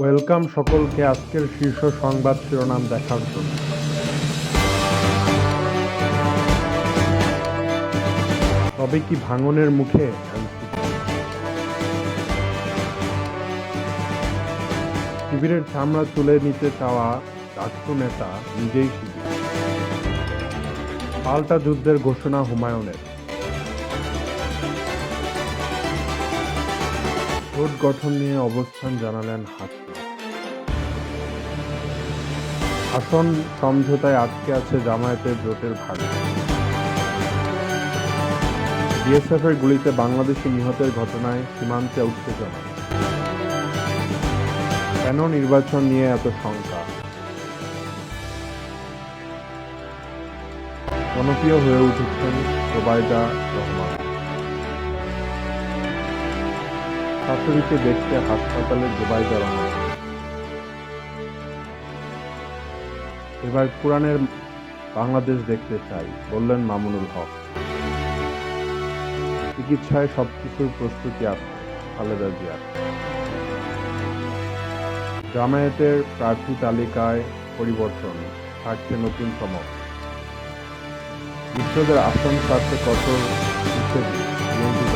Welcome সকলকে আজকের শীর্ষ সংবাদ শিরোনাম দেখার জন্য। তবে কি ভাঙনের মুখে? শিবিরের চামড়া তুলে নিতে চাওয়া ডাকসু নেতা নিজেই শিবির। পাল্টা যুদ্ধের ঘোষণা হুমায়ুনের। জোট গঠন নিয়ে অবস্থান জানালেন হাসিনা। আসন সমঝোতায় আটকে আছে জামায়াতের জোটের ভাগ। বিএসএফ এর গুলিতে বাংলাদেশি নিহতের ঘটনায় সীমান্তে উত্তেজনা। কেন নির্বাচন নিয়ে এত শঙ্কা? জনপ্রিয় হয়ে উঠেছেন ওবায়দা রহমান। শাশুড়িকে দেখতে হাসপাতালে জোবাইদা রহমান এবার কোরআনের বাংলাদেশ দেখতে চাই, বললেন মামুনুল হক। চিকিৎসায় সবকিছুর প্রস্তুতি আছে, খালেদা জিয়ার জামায়াতের প্রার্থী তালিকায় পরিবর্তন, থাকছে নতুন চমক বিশ্বদের আসন স্বার্থে কঠোর বিএনপি